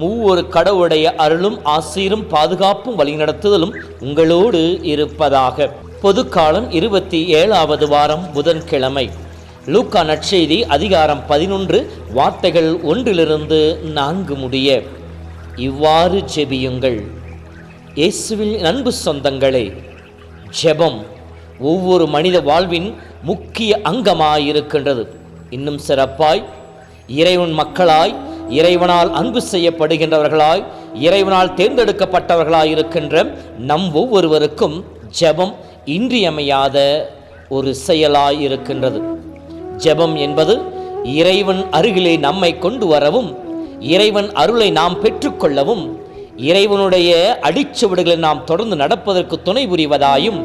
மூவொரு கடவுளுடைய அருளும் ஆசீரும் பாதுகாப்பும் வழிநடத்துதலும் உங்களோடு இருப்பதாக. பொதுக்காலம் இருபத்தி ஏழாவது வாரம் புதன்கிழமை. லூக்கா நற்செய்தி அதிகாரம் பதினொன்று வார்த்தைகள் ஒன்றிலிருந்து நான்கு முடிய. இவ்வாறு ஜெபியுங்கள் இயேசுவில் அன்பு சொந்தங்களே ஜெபம் ஒவ்வொரு மனித வாழ்வின் முக்கிய அங்கமாயிருக்கின்றது. இன்னும் சிறப்பாய் இறைவன் மக்களாய் இறைவனால் அன்பு செய்யப்படுகின்றவர்களாய் இறைவனால் தேர்ந்தெடுக்கப்பட்டவர்களாய் இருக்கின்ற நம் ஒவ்வொருவருக்கும் ஜெபம் இன்றியமையாத ஒரு செயலாய் இருக்கின்றது ஜெபம் என்பது இறைவன் அருகிலே நம்மை கொண்டு வரவும் இறைவன் அருளை நாம் பெற்றுக்கொள்ளவும் இறைவனுடைய அடிச்சுவடுகளை நாம் தொடர்ந்து நடப்பதற்கு துணை புரிவதாயும்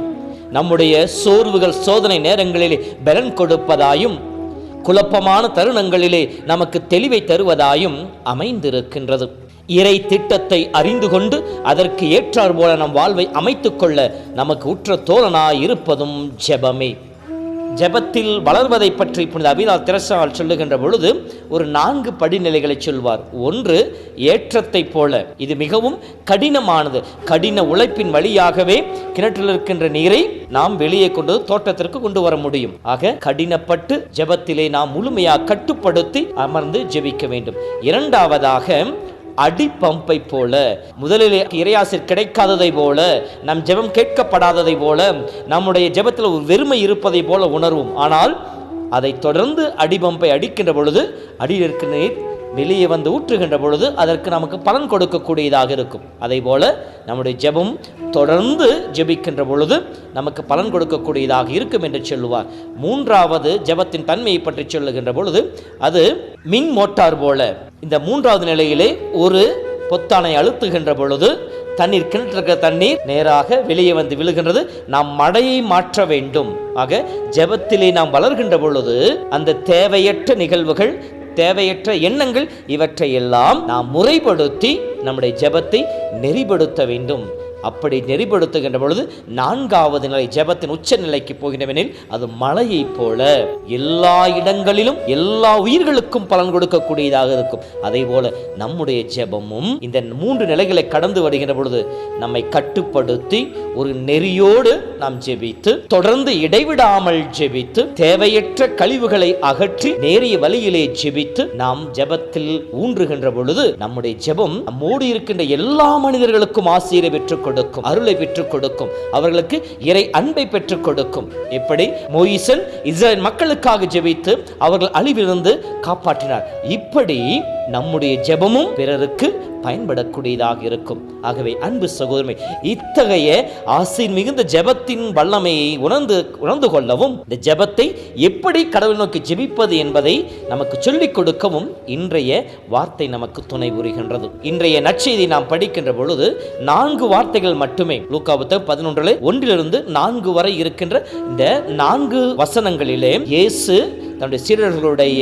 நம்முடைய சோர்வுகள் சோதனை நேரங்களில் பலன் கொடுப்பதாயும் குழப்பமான தருணங்களிலே நமக்கு தெளிவை தருவதாயும் அமைந்திருக்கின்றது. இறை திட்டத்தை அறிந்து கொண்டு அதற்கு ஏற்றார் போல நம் வாழ்வை அமைத்துக்கொள்ள நமக்கு உற்ற தோழனாய் இருப்பதும் ஜெபமே. ஜெபத்தில் வளர்வதை பற்றி புனித அபிலால் திரசால் சொல்லுகின்ற பொழுது ஒரு நான்கு படிநிலைகளை சொல்வார். ஒன்று ஏற்றத்தை போல. இது மிகவும் கடினமானது. கடின உழைப்பின் வழியாகவே கிணற்றில் இருக்கின்ற நீரை நாம் வெளியே கொண்டு வந்து தோட்டத்திற்கு கொண்டு வர முடியும். ஆக கடினப்பட்டு ஜெபத்திலே நாம் முழுமையாக கட்டுப்படுத்தி அமர்ந்து ஜெபிக்க வேண்டும். இரண்டாவதாக அடி பம்பை போல முதலில் இறையாசிர் கிடைக்காததை போல நம் ஜெபம் கேட்கப்படாததை போல நம்முடைய ஜெபத்தில் ஒரு வெறுமை இருப்பதை போல உணர்வோம். ஆனால் அதை தொடர்ந்து அடிபம்பை அடிக்கின்ற பொழுது அடியில் இருக்கிற நீர் வெளியே வந்து ஊற்றுகின்ற பொழுது அதற்கு நமக்கு பலன் கொடுக்கக்கூடியதாக இருக்கும். அதே போல நம்முடைய ஜெபம் தொடர்ந்து ஜெபிக்கின்ற பொழுது நமக்கு பலன் கொடுக்கக்கூடியதாக இருக்கும் என்று சொல்லுவார். மூன்றாவது ஜெபத்தின் தன்மையை பற்றி சொல்லுகின்ற பொழுது அது மின் மோட்டார் போல. இந்த மூன்றாவது நிலையிலே ஒரு பொத்தானை அழுத்துகின்ற பொழுது தண்ணீர் கிணற்றிருக்கிற தண்ணீர் நேராக வெளியே வந்து விழுகின்றது. நாம் மடையை மாற்ற வேண்டும். ஆக ஜெபத்திலே நாம் வளர்கின்ற பொழுது அந்த தேவையற்ற நிகழ்வுகள் தேவையற்ற எண்ணங்கள் இவற்றை எல்லாம் நாம் முறைப்படுத்தி நம்முடைய ஜெபத்தை நெறிப்படுத்த வேண்டும். அப்படி நெறிப்படுத்துகின்ற பொழுது நான்காவது நிலை ஜெபத்தின் உச்ச நிலைக்கு போகின்றவெனில் அது மலையைப் போல எல்லா இடங்களிலும் எல்லா உயிர்களுக்கும் பலன் கொடுக்கக்கூடியதாக இருக்கும். அதே போல நம்முடைய ஜெபமும் இந்த மூன்று நிலைகளை கடந்து வருகின்ற பொழுது நம்மை கட்டுப்படுத்தி ஒரு நெறியோடு நாம் ஜெபித்து தொடர்ந்து இடைவிடாமல் ஜெபித்து தேவையற்ற கழிவுகளை அகற்றி நேரிய வழியிலே ஜெபித்து நாம் ஜெபத்தில் ஊன்றுகின்ற பொழுது நம்முடைய ஜெபம் நம்மோடு இருக்கின்ற எல்லா மனிதர்களுக்கும் ஆசிரியரை பெற்றுக் கொடுக்கும். அருளை பெற்றுக் கொடுக்கும். அவர்களுக்கு இறை அன்பை பெற்றுக் கொடுக்கும். இப்படி மோயிசன் இஸ்ரேல் மக்களுக்காக ஜெபித்து அவர்கள் அழிவிலிருந்து காப்பாற்றினார். இப்படி நம்முடைய ஜெபமும் பிறருக்கு பயன்படக்கூடியதாக இருக்கும். ஆகவே அன்பு சகோதரமை இத்தகைய ஆசையின் மிகுந்த ஜெபத்தின் வல்லமையை உணர்ந்து உணர்ந்து கொள்ளவும் இந்த ஜெபத்தை எப்படி கடவுள் நோக்கி ஜெபிப்பது என்பதை நமக்கு சொல்லிக் கொடுக்கவும் இன்றைய வார்த்தை நமக்கு துணை புரிகின்றது. இன்றைய நற்செய்தி நாம் படிக்கின்ற பொழுது நான்கு வார்த்தைகள் மட்டுமே லூக்காபுத்த பதினொன்றில் ஒன்றிலிருந்து நான்கு வரை இருக்கின்ற இந்த நான்கு வசனங்களிலே இயேசு தன்னுடைய சீடர்களுடைய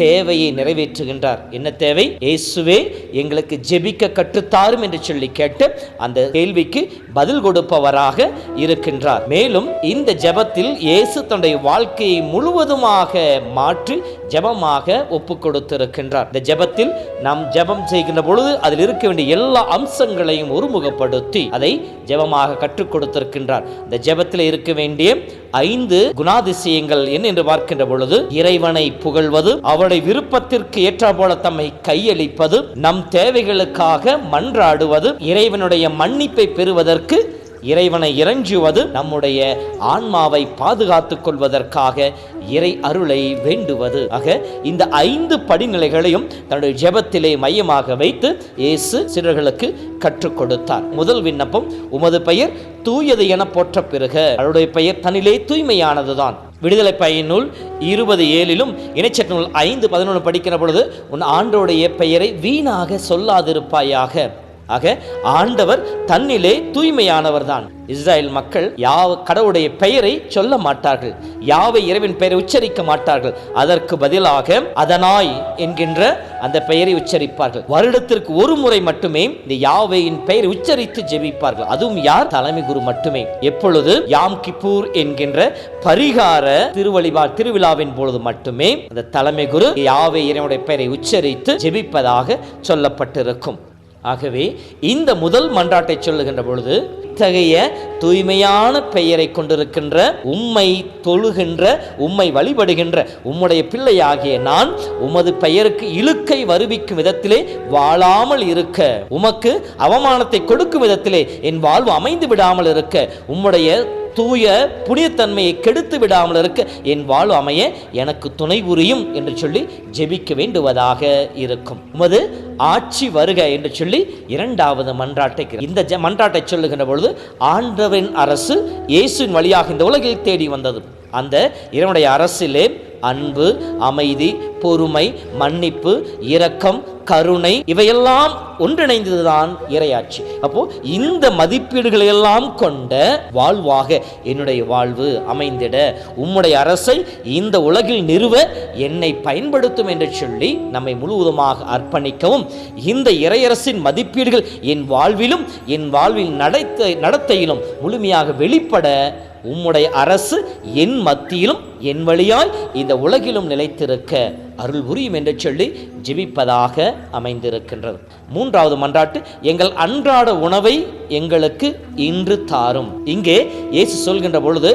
தேவையை நிறைவேற்றுகின்றார். என்ன தேவை? இயேசுவே எங்களுக்கு ஜெபிக்க கற்றுத்தாரும் என்று சொல்லி கேட்டு அந்த கேள்விக்கு பதில் கொடுப்பவராக இருக்கின்றார். மேலும் இந்த ஜெபத்தில் இயேசு தன்னுடைய வாழ்க்கையை முழுவதுமாக மாற்றி ஜெபமாக ஒப்பு கொடுத்திருக்கின்றார் இந்த ஜெபத்தில் நாம் ஜெபம் செய்கின்ற பொழுது அதில் இருக்க வேண்டிய எல்லா அம்சங்களையும் ஒருமுகப்படுத்தி அதை ஜெபமாக கற்றுக் கொடுத்திருக்கின்றார். இந்த ஜெபத்தில் இருக்க வேண்டிய ஐந்து குணாதிசயங்கள் என்ன என்று பார்க்கின்ற பொழுது இறைவனை புகழ்வது அவருடைய விருப்பத்திற்கு ஏற்ற போல தம்மை கையளிப்பது நம் தேவைகளுக்காக மன்றாடுவது இறைவனுடைய மன்னிப்பை பெறுவதற்கு இறைவனை இறைஞ்சுவது நம்முடைய ஆன்மாவை பாதுகாத்துக் கொள்வதற்காக இறை அருளை வேண்டுவது. ஆக இந்த ஐந்து படிநிலைகளையும் தன்னுடைய ஜெபத்திலே மையமாக வைத்து இயேசு சிலர்களுக்கு கற்றுக் கொடுத்தார். முதல் விண்ணப்பம் உமது பெயர் தூயது என போற்ற பிறகு. அவருடைய பெயர் தன்னிலே தூய்மையானதுதான். விடுதலை பயனுள் இருபது ஏழிலும் இணைச்சட்ட நூல் ஐந்து பதினொன்று படிக்கிற பொழுது உன் ஆண்டோடைய பெயரை வீணாக சொல்லாதிருப்பாயாக. ஆக ஆண்டவர் தன்னிலே தூய்மையானவர் தான் மக்கள் யாவ கடவுளுடைய பெயரை சொல்ல மாட்டார்கள். யாவை இறைவின் பெயரை உச்சரிக்க மாட்டார்கள். அதற்கு பதிலாக அதனாய் என்கின்ற அந்த பெயரை உச்சரிப்பார்கள். வருடத்திற்கு ஒரு முறை மட்டுமே இந்த யாவையின் பெயரை உச்சரித்து ஜெபிப்பார்கள். அதுவும் யார்? தலைமை குரு மட்டுமே. எப்பொழுது? யாம் கிப்பூர் என்கின்ற பரிகார திருவழிபா திருவிழாவின் பொழுது மட்டுமே அந்த தலைமை குரு யாவை இறைவனுடைய பெயரை உச்சரித்து ஜெபிப்பதாக சொல்லப்பட்டிருக்கும். ஆகவே இந்த முதல் மன்றாட்டை சொல்லுகின்ற பொழுது இத்தகைய தூய்மையான பெயரை கொண்டிருக்கின்ற உம்மை தொழுகின்ற உம்மை வழிபடுகின்ற உம்முடைய பிள்ளையாகிய நான் உமது பெயருக்கு இழுக்கை வருவிக்கும் விதத்திலே வாழாமல் இருக்க உமக்கு அவமானத்தை கொடுக்கும் விதத்திலே என் வாழ்வு அமைந்து விடாமல் இருக்க உம்முடைய தூய புனிதத்தன்மையை கெடுத்து விடாமல் இருக்க என் வாழ்வு அமைய எனக்கு துணை புரியும் என்று சொல்லி ஜெபிக்க வேண்டுவதாக இருக்கும். உமது ஆட்சி வருக என்று சொல்லி இரண்டாவது மன்றாட்டை இந்த மன்றாட்டை சொல்லுகின்ற பொழுது ஆண்டவன் அரசு இயேசுவின் வழியாக இந்த உலகில் தேடி வந்தது அந்த இறைவனுடைய அரசிலே அன்பு அமைதி பொறுமை மன்னிப்பு இரக்கம் கருணை இவையெல்லாம் ஒன்றிணைந்ததுதான் இறையாட்சி அப்போ இந்த மதிப்பீடுகளை எல்லாம் கொண்ட வாழ்வாக என்னுடைய வாழ்வு அமைந்திட உம்முடைய அரசை இந்த உலகில் நிறுவ என்னை பயன்படுத்தும் என்று சொல்லி நம்மை முழுவதுமாக அர்ப்பணிக்கவும் இந்த இறையரசின் மதிப்பீடுகள் என் வாழ்விலும் என் வாழ்வில் நடத்தை நடத்தையிலும் முழுமையாக வெளிப்பட உம்முடைய அரசு என் மத்தியிலும் என் வழியாய் இந்த உலகிலும் நிலைத்திருக்க அருள் புரியும் என்று சொல்லி ஜெபிப்பதாக அமைந்திருக்கின்றது. மூன்றாவது மன்றாட்டு எங்கள் அன்றாட உணவை எங்களுக்கு இன்று தாரும். இங்கே இயேசு சொல்கின்ற பொழுது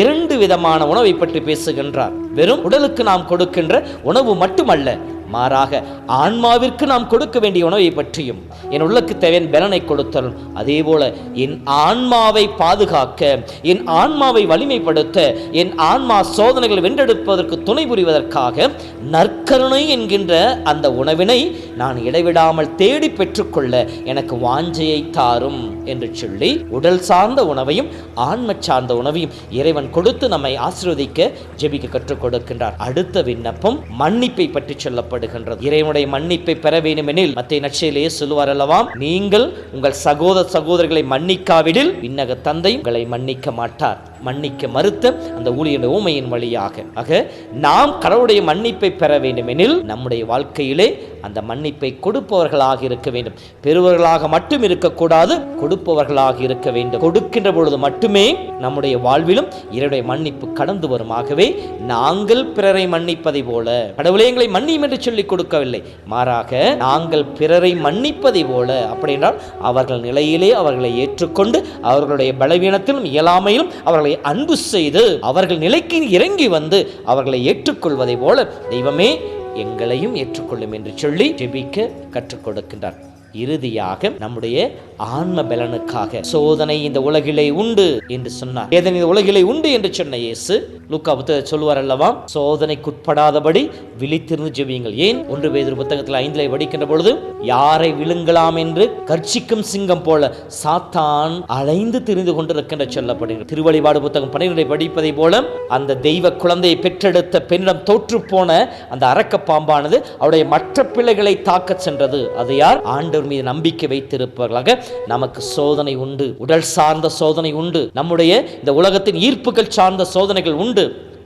இரண்டு விதமான உணவை பற்றி பேசுகின்றார். வெறும் உடலுக்கு நாம் கொடுக்கின்ற உணவு மட்டுமல்ல மாறாக ஆன்மாவிற்கு நாம் கொடுக்க வேண்டிய உணவை பற்றியும் என் உள்ளக்கு தேவையான பலனை கொடுத்தல் அதே போல என் ஆன்மாவை பாதுகாக்க என் ஆன்மாவை வலிமைப்படுத்த என் ஆன்மா சோதனைகளை வென்றெடுப்பதற்கு துணை புரிவதற்காக நற்கருணை என்கின்ற அந்த உணவினை நான் இடைவிடாமல் தேடி பெற்றுக்கொள்ள எனக்கு வாஞ்சையை தாரும் என்று சொல்லி உடல் சார்ந்த உணவையும் ஆன்ம சார்ந்த உணவையும் இறைவன் கொடுத்து நம்மை ஆசிர்வதிக்க ஜெபிக்க கற்றுக் கொடுக்கின்றார். அடுத்த விண்ணப்பம் மன்னிப்பை பற்றி தேவைப்படுகின்றது இறைவனுடைய மன்னிப்பை பெற வேண்டுமெனில் மத்திய நச்சையிலேயே சொல்லுவார் அல்லவா நீங்கள் உங்கள் சகோதர சகோதரர்களை மன்னிக்காவிடில் விண்ணக தந்தை உங்களை மன்னிக்க மாட்டார். மன்னிக்க மறுத்த அந்த ஊழியனுடைய ஊமையின் வழியாக. ஆக நாம் கடவுளுடைய மன்னிப்பை பெற வேண்டுமெனில் நம்முடைய வாழ்க்கையிலே அந்த மன்னிப்பை கொடுப்பவர்களாக இருக்க வேண்டும். பெறுவர்களாக மட்டும் இருக்கக்கூடாது கொடுப்பவர்களாக இருக்க வேண்டும். கொடுக்கின்ற பொழுது மட்டுமே நம்முடைய வாழ்விலும் இறைவனுடைய மன்னிப்பு கடந்து வரும். ஆகவே நாங்கள் பிறரை மன்னிப்பதை போல கடவுளே எங்களை மன்னியும் என்று சொல்லி கொடுக்கவில்லை. மாறாக நாங்கள் பிறரை மன்னிப்பதை போல அப்படி என்றால் அவர்கள் நிலையிலே அவர்களை ஏற்றுக்கொண்டு அவர்களுடைய பலவீனத்திலும் இயலாமையிலும் அவர்களை அன்பு செய்து அவர்கள் நிலைக்கு இறங்கி வந்து அவர்களை ஏற்றுக்கொள்வதை போல தெய்வமே எங்களையும் ஏற்றுக்கொள்ளும் என்று சொல்லி ஜெபிக்க கற்றுக் கொடுக்கின்றார். இறுதியாக நம்முடைய ஆன்ம பலனுக்காக சோதனை இந்த உலகிலே உண்டு என்று சொன்னார். ஏதன் இந்த உலகிலே உண்டு என்று சொன்ன இயேசு லூக்கா புத்தகத்தில் சொல்லுவார் அல்லவா சோதனைக்குட்படாதபடி விழித்திருந்து ஜெபியுங்கள். ஏன்? ஒன்று வேதிரு புத்தகத்தில் ஐந்திலே வடிக்கின்ற பொழுது யாரை விழுங்கலாம் என்று கர்ச்சிக்கும் சிங்கம் போல சாத்தான் அலைந்து திரிந்து கொண்டிருக்கின்ற சொல்லப்படுகிறது. திருவழிபாடு புத்தகம் பன்னிரண்டை படிப்பதை போல அந்த தெய்வ குழந்தையை பெற்றெடுத்த பெண்ணிடம் தோற்று போன அந்த அரக்க பாம்பானது அவருடைய மற்ற பிள்ளைகளை தாக்கச் சென்றது. அது யார்? ஆண்டவர் மீது நம்பிக்கை வைத்திருப்பவர்களாக நமக்கு சோதனை உண்டு. உடல் சார்ந்த சோதனை உண்டு. நம்முடைய இந்த உலகத்தின் ஈர்ப்புகள் சார்ந்த சோதனைகள் உண்டு.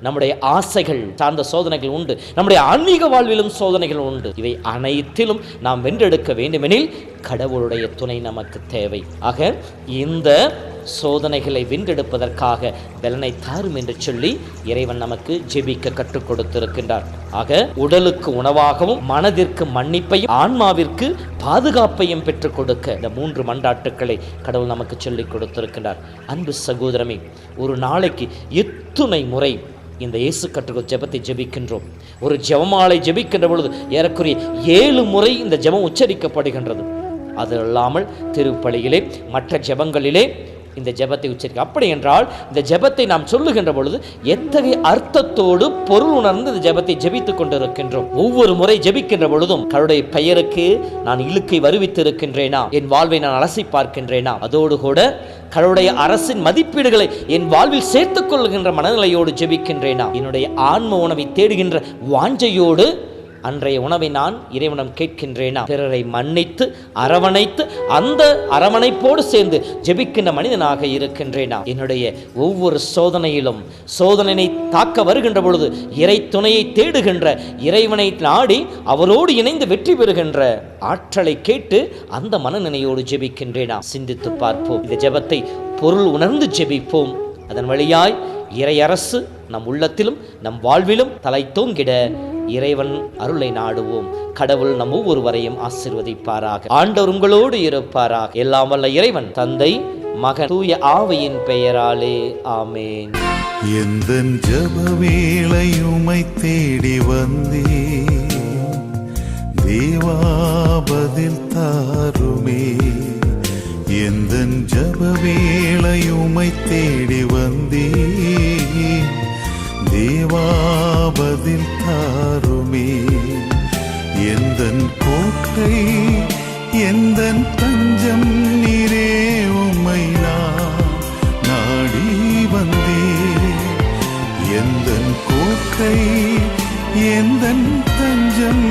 நம்முடைய ஆசைகள் சார்ந்த சோதனைகள் உண்டு. நம்முடைய ஆன்மீக வாழ்விலும் சோதனைகள் உண்டு. இவை அனைத்திலும் நாம் வென்றெடுக்க வேண்டுமெனில் கடவுளுடைய துணை நமக்கு தேவை. ஆக இந்த சோதனைகளை வென்றெடுப்பதற்காக பலனை தாரும் என்று சொல்லி இறைவன் நமக்கு ஜெபிக்க கற்றுக் கொடுத்திருக்கின்றார். ஆக உடலுக்கு உணவாகவும் மனதிற்கு மன்னிப்பையும் ஆன்மாவிற்கு பாதுகாப்பையும் பெற்றுக் கொடுக்க இந்த மூன்று மண்டாட்டுக்களை கடவுள் நமக்கு சொல்லிக் கொடுத்திருக்கின்றார். அன்பு சகோதரமே ஒரு நாளைக்கு எத்துணை முறை இந்த இயேசு கற்றுக்கொள் ஜெபத்தை ஜெபிக்கின்றோம். ஒரு ஜெபமாலை ஜெபிக்கின்ற பொழுது ஏறக்குறைய ஏழு முறை இந்த ஜெபம் உச்சரிக்கப்படுகின்றது. அது அல்லாமல் திருப்பலியிலே மற்ற ஜெபங்களிலே இந்த ஜெபத்தை உச்சரிக்க. அப்படி என்றால் இந்த ஜெபத்தை நாம் சொல்லுகின்ற பொழுது எத்தகைய அர்த்தத்தோடு பொருள் உணர்ந்து இந்த ஜெபத்தை ஜெபித்துக் கொண்டிருக்கின்றோம். ஒவ்வொரு முறை ஜெபிக்கின்ற பொழுதும் கருடைய பெயருக்கு நான் இழுக்கை வருவித்திருக்கின்றேனா? என் வாழ்வை நான் அலசி பார்க்கின்றேனா? அதோடு கூட கருடைய அரசின் மதிப்பீடுகளை என் வாழ்வில் சேர்த்துக் கொள்கின்ற மனநிலையோடு ஜெபிக்கின்றேனா? என்னுடைய ஆன்ம உணவை தேடுகின்ற வாஞ்சையோடு அன்றைய உணவை நான் இறைவனம் கேட்கின்றேனா? பிறரை மன்னித்து அரவணைத்து அந்த அரவணைப்போடு சேர்ந்து ஜெபிக்கின்ற மனிதனாக இருக்கின்றேனா? என்னுடைய ஒவ்வொரு சோதனையிலும் சோதனையை தாக்க வருகின்ற பொழுது இறை துணையை தேடுகின்ற இறைவனை நாடி அவரோடு இணைந்து வெற்றி பெறுகின்ற ஆற்றலை கேட்டு அந்த மனநிலையோடு ஜெபிக்கின்றேனா? சிந்தித்து பார்ப்போம். இந்த ஜெபத்தை பொருள் உணர்ந்து ஜெபிப்போம். அதன் வழியாய் இறையரசு நம் உள்ளத்திலும் நம் வாழ்விலும் தலை தூங்கிட இறைவன் அருளை நாடுவோம். கடவுள் நம் ஒவ்வொருவரையும் ஆசிர்வதிப்பாராக. ஆண்டவர் உங்களோடு இருப்பாராக. எல்லாம் வல்ல இறைவன் தந்தை மகன் தூய ஆவையின் பெயராலே. ஆமேன். எந்தன் ஜப வேளையுமை தேடி வந்தே தேவாபதில் தாருமே. எந்த ஜப வேளையுமை தேடி வந்தே தேவாபதில் தாருமே. எந்த கோட்டை எந்த தஞ்சம் நீரே உமை நான் நாடி வந்தே எந்த கோட்டை எந்தன் தஞ்சம்